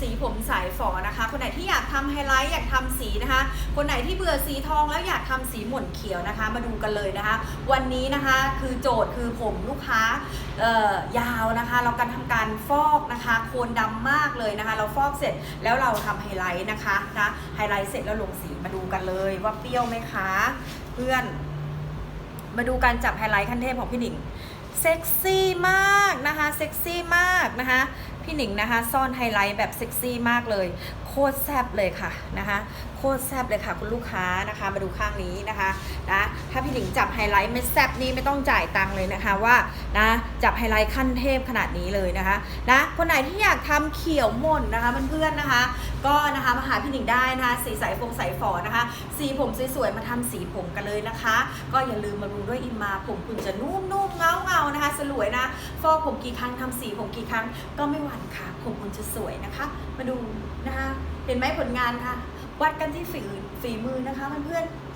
สีผมสายฝอนะคะ คนไหนที่อยากทำไฮไลท์อยากทำสีนะคะ คนไหนที่เบื่อสีทองแล้วอยากทำสีหม่นเขียวนะคะ มาดูกันเลยนะคะ วันนี้นะคะคือโจทย์คือผมลูกค้ายาวนะคะ เราการทำการฟอกนะคะโคนดำมากเลยนะคะ เราฟอกเสร็จแล้วเราทำไฮไลท์นะคะนะไฮไลท์เสร็จแล้วลงสีมาดูกันเลยว่าเปรี้ยวไหมคะ เพื่อน มาดูการจับไฮไลท์ขั้นเทพของพี่หนิง เซ็กซี่มากนะคะเซ็กซี่มากนะคะพี่หนิงนะคะซ่อนไฮไลท์แบบเซ็กซี่มากเลย โคตรแซบเลยค่ะนะคะโคตรแซบเลยค่ะ คุณลูกค้านะคะมาดูข้างนี้นะคะนะถ้าพี่หนิงจับไฮไลท์ไม่แซบนี่ไม่ต้องจ่ายตังค์เลยนะคะว่านะจับไฮไลท์ขั้นเทพขนาดนี้เลยนะคะนะคนไหนที่อยากทำเขียวหม่นนะคะเพื่อนๆนะคะ ก็นะคะมาหาพี่หนิงได้นะคะสีสายฟงสายฝอนะคะสีผมสวยๆมาทำสีผมกันเลยนะคะ ก็อย่าลืมมาดูด้วยอิมมาผมคุณจะนุ่มๆาเงานะคะ สลวยนะ ฟอกผมกี่ครั้งทำสีผมกี่ครั้ง ก็ไม่หวั่นค่ะ ผมคุณจะสวยนะคะ มาดูนะคะ เห็นไหมผลงานค่ะ วัดกันที่ฝีฝีมือนะคะเพื่อนๆ